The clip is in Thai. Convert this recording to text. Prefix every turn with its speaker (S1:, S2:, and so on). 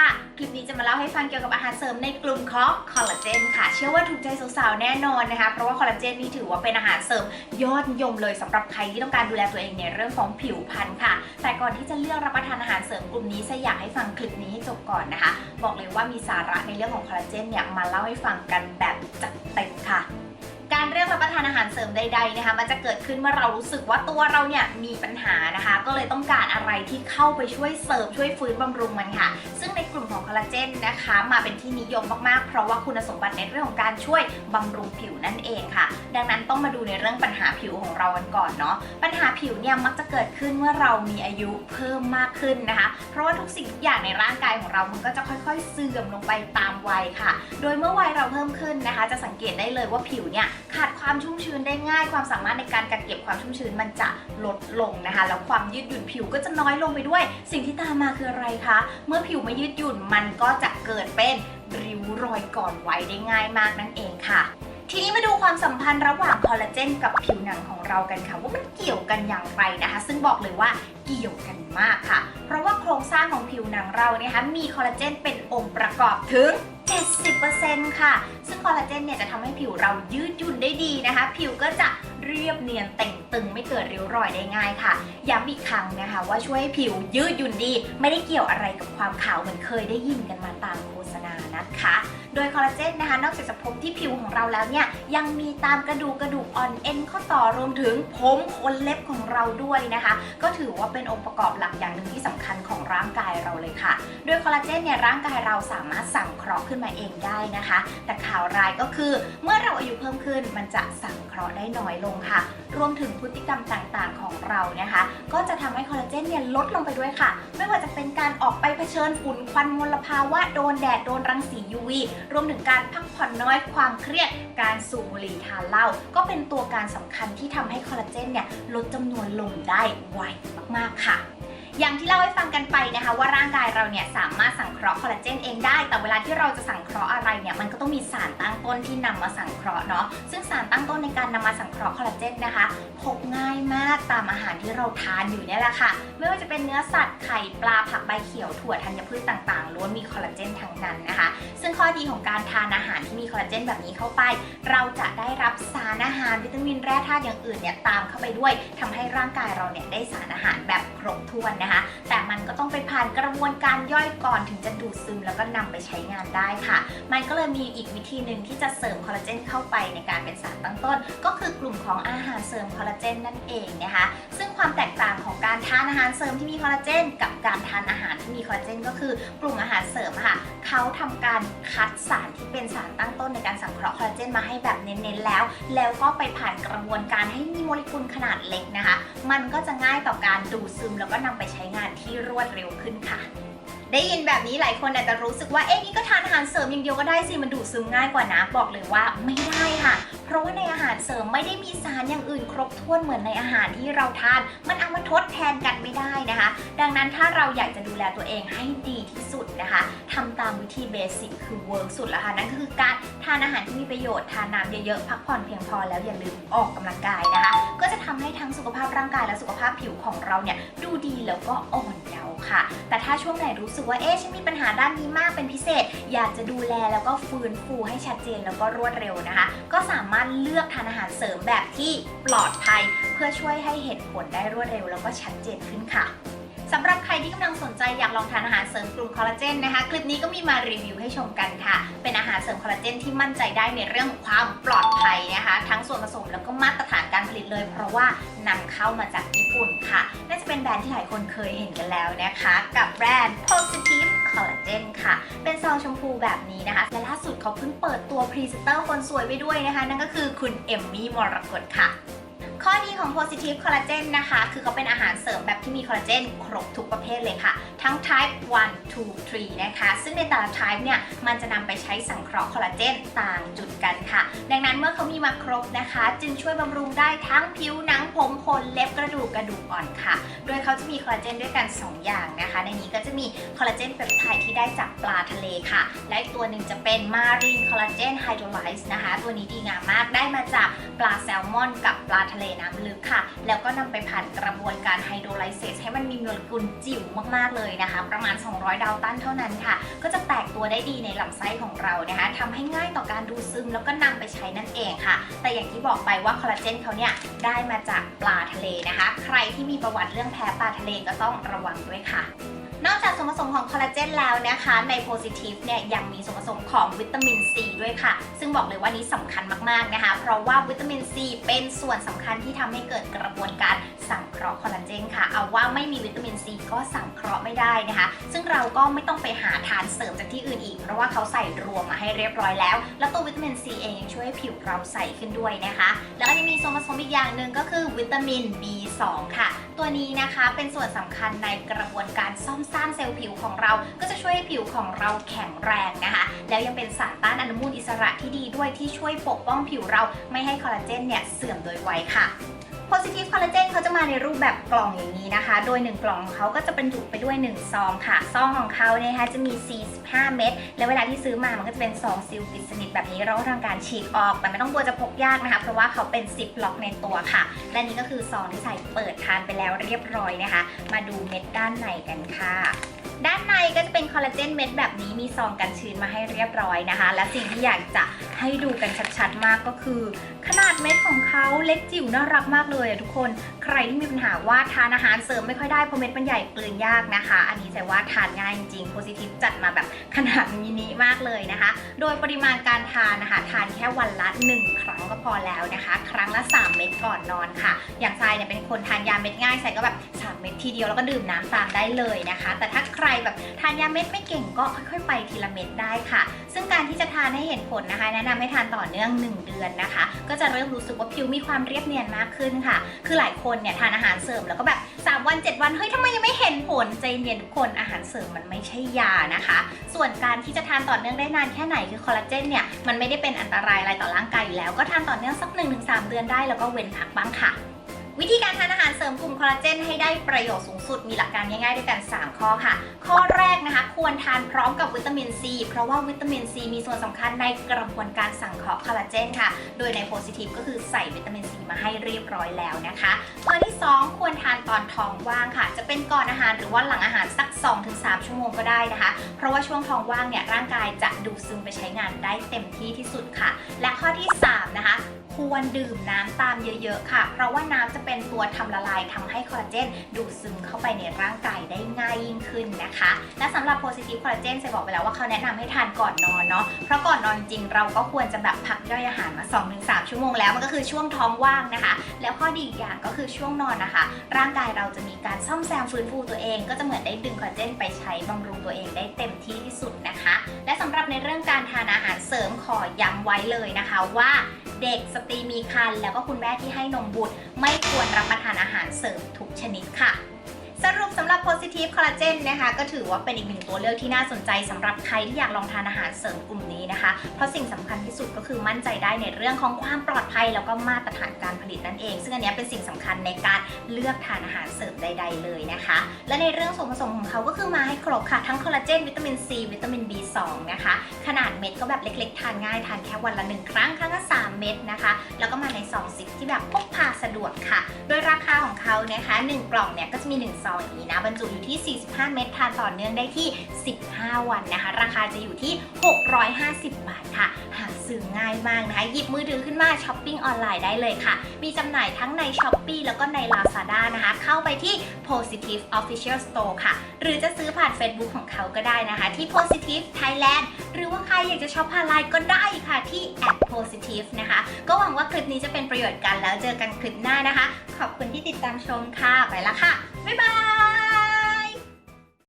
S1: ค่ะ คลิปนี้จะมาเล่าให้ฟังเกี่ยวกับอาหารเสริมในกลุ่มของคอลลาเจนค่ะ เชื่อว่าถูกใจสาวๆ แน่นอนนะคะ เพราะว่าคอลลาเจนนี่ถือว่าเป็นอาหารเสริมยอดนิยมเลยสำหรับใครที่ต้องการดูแลตัวเองในเรื่องของผิวพรรณค่ะ แต่ก่อนที่จะเลือกรับประทานอาหารเสริมกลุ่มนี้จะอยากให้ฟังคลิปนี้ให้จบก่อนนะคะ บอกเลยว่ามีสาระในเรื่องของคอลลาเจนเนี่ยมาเล่าให้ฟังกันแบบจัดเต็มค่ะ การเลือกรับประทานอาหารเสริมใดๆนะคะมันจะเกิดขึ้นเมื่อเรารู้สึกว่าตัวเราเนี่ยมีปัญหานะคะ ก็เลยต้องการอะไรที่เข้าไปช่วยเสริมช่วยฟื้นบำรุงมันค่ะ ซึ่งในกลุ่มของคอลลาเจนนะคะ มาเป็นที่นิยมมากๆ เพราะว่าคุณสมบัติในเรื่องของการช่วยบำรุงผิวนั่นเองค่ะ ดังนั้นต้องมาดูในเรื่องปัญหาผิวของเรากันก่อนเนาะปัญหาผิวเนี่ยมักจะเกิดขึ้นเมื่อเรามีอายุเพิ่มมากขึ้นนะคะ เพราะว่าทุกสิ่งทุกอย่างในร่างกายของเรามันก็จะค่อยๆ เสื่อมลงไปตามวัยค่ะ โดยเมื่อวัยเราเพิ่มขึ้นนะคะ จะสังเกตได้เลยว่าผิวเนี่ยขาดความชุ่มชื้นได้ง่าย ความสามารถในการกักเก็บความชุ่มชื้นมันจะลดลงนะคะ แล้วความยืดหยุ่นผิวก็จะน้อยลงไปด้วย สิ่งที่ตามมาคืออะไรคะ เมื่อผิวไม่ยืดหยุ่นมันก็จะเกิดเป็นริ้วรอยก่อนวัยได้ง่ายมากนั่นเองค่ะ ทีนี้มาดูความสัมพันธ์ระหว่างคอลลาเจนกับผิวหนังของเรากันค่ะ ว่ามันเกี่ยวกันอย่างไรนะคะ ซึ่งบอกเลยว่าเกี่ยวกันมากค่ะ เพราะว่าโครงสร้างของผิวหนังเราเนี่ยนะคะมีคอลลาเจนเป็นองค์ประกอบถึง 70%ค่ะ ซึ่งคอลลาเจนเนี่ยจะทำให้ผิวเรายืดหยุ่นได้ดีนะคะ ผิวก็จะเรียบเนียนเต่งตึงไม่เกิดริ้วรอยได้ง่ายค่ะ ย้ำอีกครั้งนะคะ ว่าช่วยให้ผิวยืดหยุ่นดี ไม่ได้เกี่ยวอะไรกับความขาวเหมือนเคยได้ยินกันมาตามโฆษณานะคะ โดยคอลลาเจนนะคะนอกจากจะพบที่ผิวของเราแล้วเนี่ยยังมีตามกระดูกกระดูกอ่อนเอ็นข้อต่อรวมถึงผมขนเล็บของเราด้วยนะคะ ก็ถือว่าเป็นองค์ประกอบหลักอย่างหนึ่งที่สำคัญของร่างกายเราเลยค่ะ โดยคอลลาเจนเนี่ยร่างกายเราสามารถสั่งเคราะห์ขึ้นมาเองได้นะคะ แต่ข่าวร้ายก็คือเมื่อเราอายุเพิ่มขึ้นมันจะสั่งเคราะห์ได้น้อยลงค่ะ รวมถึงพฤติกรรมต่างๆของเรานะคะ ก็จะทำให้คอลลาเจนเนี่ยลดลงไปด้วยค่ะ ไม่ว่าจะเป็นการออกไปเผชิญฝุ่นควันมลภาวะโดนแดดโดนรังสี UV รวมถึงการพักผ่อนน้อยความเครียด การสูบบุหรี่ทานเหล้าก็เป็นตัวการสำคัญที่ทำให้คอลลาเจนเนี่ยลดจำนวนลงได้ไวมากๆค่ะ อย่างที่เล่าให้ฟังกันไปนะคะว่าร่างกายเราเนี่ยสามารถสังเคราะห์คอลลาเจนเองได้ แต่เวลาที่เราจะสังเคราะห์อะไรเนี่ยมันก็ต้องมีสารตั้งต้นที่นำมาสังเคราะห์เนาะซึ่งสารตั้งต้นในการนำมาสังเคราะห์คอลลาเจนนะคะพบง่ายมากตามอาหารที่เราทานอยู่เนี่ยแหละค่ะ ไม่ว่าจะเป็นเนื้อสัตว์ไข่ปลาผักใบเขียวถั่วธัญพืชต่างๆล้วนมีคอลลาเจนทั้งนั้นนะคะ ซึ่งข้อดีของการทานอาหารที่มีคอลลาเจนแบบนี้เข้าไป เราจะได้รับสารอาหารวิตามินแร่ธาตุอย่างอื่นเนี่ยตามเข้าไปด้วยทำให้ร่างกายเราเนี่ยได้สารอาหารแบบครบถ้วนนะคะแต่มันก็ต้องไปผ่านกระบวนการย่อยก่อนถึงจะดูดซึมแล้วก็นำไปใช้งานได้ค่ะ มันก็เลยมีอีกวิธีหนึ่งที่จะเสริมคอลลาเจนเข้าไปในการเป็นสารตั้งต้น ก็คือกลุ่มของอาหารเสริมคอลลาเจนนั่นเองนะคะ ซึ่งความแตกต่างของการทานอาหารเสริมที่มีคอลลาเจน กับการทานอาหารที่มีคอลลาเจน ก็คือกลุ่มอาหารเสริมค่ะเขาทำการคัดสารที่เป็นสารตั้งต้นในการสังเคราะห์คอลลาเจนมาให้แบบเน้นๆแล้ว แล้วก็ไปผ่านกระบวนการให้มีโมเลกุลขนาดเล็กนะคะ มันก็จะง่ายต่อการดูดซึมแล้วก็นำไปใช้้งานที่รวดเร็วขึ้นค่ะ ได้ยินแบบนี้หลายคนอาจจะรู้สึกว่า เอ๊ะนี่ก็ทานอาหารเสริมอย่างเดียวก็ได้สิ มันดูดซึมง่ายกว่านะ บอกเลยว่าไม่ได้ค่ะ เพราะว่าในอาหารเสริมไม่ได้มีสารอย่างอื่นครบถ้วนเหมือนในอาหารที่เราทาน มันเอามาทดแทนกันไม่ได้นะคะ ดังนั้นถ้าเราอยากจะดูแลตัวเองให้ดีที่สุดนะคะทำตามวิธีเบสิกคือเวิร์กสุดแล้วค่ะนั่นก็คือการทานอาหารที่มีประโยชน์ทานน้ำเยอะๆพักผ่อนเพียงพอแล้วอย่าลืมออกกำลังกายนะคะ ก็จะทำให้ทั้งสุขภาพร่างกายและสุขภาพผิวของเราเนี่ยดูดีแล้วก็อ่อนเยาว์ ค่ะ แต่ถ้าช่วงไหนรู้สึกว่าเอ๊ะฉันมีปัญหาด้านนี้มากเป็นพิเศษ อยากจะดูแลแล้วก็ฟื้นฟูให้ชัดเจนแล้วก็รวดเร็วนะคะ ก็สามารถเลือกทานอาหารเสริมแบบที่ปลอดภัย เพื่อช่วยให้เห็นผลได้รวดเร็ว แล้วก็ชัดเจนขึ้นค่ะ สำหรับใครที่กำลังสนใจอยากลองทานอาหารเสริมกลุ่มคอลลาเจนนะคะ คลิปนี้ก็มีมารีวิวให้ชมกันค่ะ เป็นอาหารเสริมคอลลาเจนที่มั่นใจได้ในเรื่องของความปลอดภัยนะคะ ทั้งส่วนผสมแล้วก็มาตรฐานการผลิตเลย เพราะว่านำเข้ามาจากญี่ปุ่นค่ะน่าจะเป็นแบรนด์ที่หลายคนเคยเห็นกันแล้วนะคะ กับแบรนด์ Positive Collagen ค่ะ เป็นซองชมพูแบบนี้นะคะ และล่าสุดเขาเพิ่งเปิดตัวพรีเซนเตอร์คนสวยไปด้วยนะคะ นั่นก็คือคุณเอมมี่มรกตค่ะ ข้อดีของ Positive Collagen นะคะ คือเขาเป็นอาหารเสริมแบบที่มีคอลลาเจนครบทุกประเภทเลยค่ะ ทั้ง type 1 2 3 นะคะ ซึ่งในแต่ละ type เนี่ย มันจะนำไปใช้สังเคราะห์คอลลาเจนต่างจุดกันค่ะ ดังนั้นเมื่อเขามีมาครบนะคะ จึงช่วยบำรุงได้ทั้งผิวหนังผมขนเล็บกระดูกกระดูกอ่อนค่ะ โดยเขาจะมีคอลลาเจนด้วยกัน 2 อย่างนะคะ ในนี้ก็จะมีคอลลาเจนเปปไทด์ที่ได้จากปลาทะเลค่ะ และอีกตัวหนึ่งจะเป็นมารีนคอลลาเจนไฮโดรไลซ์นะคะ ตัวนี้ดีงามมาก ได้มาจากปลาแซลมอนกับปลาทะเลน้ำลึกค่ะ แล้วก็นำไปผ่านกระบวนการไฮโดรไลเซสให้มันมีโมเลกุลจิ๋วมากๆเลยนะคะ ประมาณ 200 ดาวตันเท่านั้นค่ะ ก็จะแตกตัวได้ดีในลำไส้ของเรานะคะทำให้ง่ายต่อการดูดซึมแล้วก็นำไปใช้นั่นเองค่ะ แต่อย่างที่บอกไปว่าคอลลาเจนเขาเนี่ยได้มาจากปลาทะเลนะคะ ใครที่มีประวัติเรื่องแพ้ปลาทะเลก็ต้องระวังด้วยค่ะ นอกจากส่วนผสมของคอลลาเจนแล้วนะคะ ใน Positive เนี่ยยังมีส่วนผสมของวิตามินซีด้วยค่ะ ซึ่งบอกเลยว่านี้สำคัญมากๆนะคะ เพราะว่าวิตามินซีเป็นส่วนสำคัญที่ทำให้เกิดกระบวนการสังเคราะห์คอลลาเจนค่ะ เอาว่าไม่มีวิตามินซีก็สังเคราะห์ไม่ได้นะคะ ซึ่งเราก็ไม่ต้องไปหาทานเสริมจากที่อื่นอีก เพราะว่าเขาใส่รวมมาให้เรียบร้อยแล้ว แล้วตัววิตามินซีเองยังช่วยให้ผิวเราใสขึ้นด้วยนะคะ แล้วก็ยังมีส่วนผสมอีกอย่างหนึ่งก็คือวิตามิน B2 ค่ะ ตัวนี้นะคะเป็นส่วนสำคัญในกระบวนการซ่อมสร้างเซลล์ผิวของเรา ก็จะช่วยให้ผิวของเราแข็งแรงนะคะ แล้วยังเป็นสารต้านอนุมูลอิสระที่ดีด้วยที่ช่วยปกป้องผิวเราไม่ให้คอลลาเจนเนี่ยเสื่อมโดยไวค่ะ Positive Collagen เขาจะมาในรูปแบบกล่องอย่างนี้นะคะ โดย 1 กล่องของเขาก็จะบรรจุไปด้วย 1 ซองค่ะ ซองของเขาเนี่ยนะคะจะมี 45 เม็ด แล้วเวลาที่ซื้อมามันก็จะเป็นซองซีลปิดสนิทแบบนี้เราก็ทำการฉีกออก แต่ไม่ต้องกลัวจะพกยากนะคะ เพราะว่าเขาเป็นซิปล็อกในตัวค่ะ และนี่ก็คือซองที่ใส่เปิดทานไปแล้วเรียบร้อยนะคะ มาดูเม็ดด้านในกันค่ะ ด้านในก็จะเป็นคอลลาเจนเม็ดแบบนี้มีซองกันชื้นมาให้เรียบร้อยนะคะ และสิ่งที่อยากจะให้ดูกันชัดๆมากก็คือ ขนาดเม็ดของเขาเล็กจิ๋วน่ารักมากเลยทุกคนใครที่มีปัญหาว่าทานอาหารเสริมไม่ค่อยได้เพราะเม็ดมันใหญ่กลืนยากนะคะ อันนี้แต่ว่าทานง่ายจริงๆ Positive จัดมาแบบขนาดมินิมากเลยนะคะ โดยปริมาณการทานนะคะทานแค่วันละ 1 ครั้งก็พอแล้วนะคะ ครั้งละ 3 เม็ดก่อนนอนค่ะ อย่างทรายเนี่ยเป็นคนทานยาเม็ดง่ายใส่ก็แบบ เม็ดทีเดียวแล้วก็ดื่มน้ำตามได้เลยนะคะ แต่ถ้าใครแบบทานยาเม็ดไม่เก่งก็ค่อยๆ ไปทีละเม็ดได้ค่ะ ซึ่งการที่จะทานให้เห็นผลนะคะ แนะนำให้ทานต่อเนื่อง 1 เดือนนะคะ ก็จะเริ่มรู้สึกว่าผิวมีความเรียบเนียนมากขึ้นค่ะ คือหลายคนเนี่ยทานอาหารเสริมแล้วก็แบบ 3 วัน 7 วันเฮ้ยทำไมยังไม่เห็นผลใจเย็นทุกคนอาหารเสริมมันไม่ใช่ยานะคะ ส่วนการที่จะทานต่อเนื่องได้นานแค่ไหนคือคอลลาเจนเนี่ยมันไม่ได้เป็นอันตรายอะไรต่อร่างกายอยู่แล้วก็ทานต่อเนื่องสัก 1-3 เดือนได้แล้วก็เว้นพักบ้างค่ะ วิธีการทานอาหารเสริมกลุ่มคอลลาเจนให้ได้ประโยชน์สูงสุดมีหลักการง่ายๆ ด้วยกัน 3 ข้อค่ะ ข้อแรกนะคะ ควรทานพร้อมกับวิตามินซีเพราะว่าวิตามินซีมีส่วนสำคัญในกระบวนการสังเคราะห์คอลลาเจนค่ะ โดยในโพซิทีฟก็คือใส่วิตามินซีมาให้เรียบร้อยแล้วนะคะ ข้อที่ 2 ควรทานตอนท้องว่างค่ะ จะเป็นก่อนอาหารหรือว่าหลังอาหารสัก 2-3 ชั่วโมงก็ได้นะคะ เพราะว่าช่วงท้องว่างเนี่ยร่างกายจะดูดซึมไปใช้งานได้เต็มที่ที่สุดค่ะ และข้อที่ 3 นะคะ ควรดื่มน้ำตามเยอะๆค่ะ เพราะว่าน้ำจะเป็นตัวทำละลายทำให้คอลลาเจนดูดซึมเข้าไปในร่างกายได้ง่ายยิ่งขึ้นนะคะ และสำหรับ positive collagen จะบอกไปแล้วว่าเขาแนะนำให้ทานก่อนนอนเนาะ เพราะก่อนนอนจริงเราก็ควรจะแบบพักย่อยอาหารมา 2-3 ชั่วโมงแล้วมันก็คือช่วงท้องว่างนะคะ แล้วข้อดีอีกอย่างก็คือช่วงนอนนะคะ ร่างกายเราจะมีการซ่อมแซมฟื้นฟูตัวเอง ก็จะเหมือนได้ดึงคอลลาเจนไปใช้บำรุงตัวเองได้เต็มที่ที่สุดนะคะ และสำหรับในเรื่องการทานอาหารเสริมขอย้ำไว้เลยนะคะว่า เด็กสตรีมีครรภ์แล้วก็คุณแม่ที่ให้นมบุตร ไม่ควรรับประทานอาหารเสริมทุกชนิดค่ะ สรุปสำหรับ Positive Collagen นะคะ ก็ถือว่าเป็นอีกหนึ่งตัวเลือกที่น่าสนใจสำหรับใครที่อยากลองทานอาหารเสริมกลุ่มนี้นะคะ เพราะสิ่งสำคัญที่สุดก็คือมั่นใจได้ในเรื่องของความปลอดภัย แล้วก็มาตรฐานการผลิตนั่นเอง ซึ่งอันนี้เป็นสิ่งสำคัญในการเลือกทานอาหารเสริมใด ๆ เลยนะคะ และในเรื่องส่วนผสมของเขาก็คือมาให้ครบค่ะทั้งคอลลาเจนวิตามินซีวิตามิน B2 นะคะ ขนาดเม็ดก็แบบเล็ก ๆ ทานง่ายทานแค่วันละหนึ่งครั้งครั้งละ3เม็ดนะคะ แล้วก็มาในซองซิปที่แบบพกพาสะดวกค่ะ โดยราคา ของเขานะคะ 1 กล่องเนี่ยก็จะมี 1 ซองอย่างนี้นะ บรรจุอยู่ที่ 45 เม็ดทานต่อเนื่องได้ที่ 15 วันนะคะ ราคาจะอยู่ที่ 650 บาทค่ะ หาซื้อง่ายมากนะคะ หยิบมือถือขึ้นมาช้อปปิ้งออนไลน์ได้เลยค่ะ มีจำหน่ายทั้งใน s h อ p e e แล้วก็ใน Lazada นะคะ เข้าไปที่ Positive Official Store ค่ะ หรือจะซื้อผ่าน Facebook ของเขาก็ได้นะคะ ที่ Positive Thailand หรือว่าใครอยากจะช็อปผ่านไลน์ก็ได้ค่ะที่ @positive นะคะ ก็หวังว่าคลิปนี้จะเป็นประโยชน์กันแล้วเจอกันคลิปหน้านะคะ ขอบคุณที่ติดตามชมค่ะ ไปละค่ะ บ๊ายบาย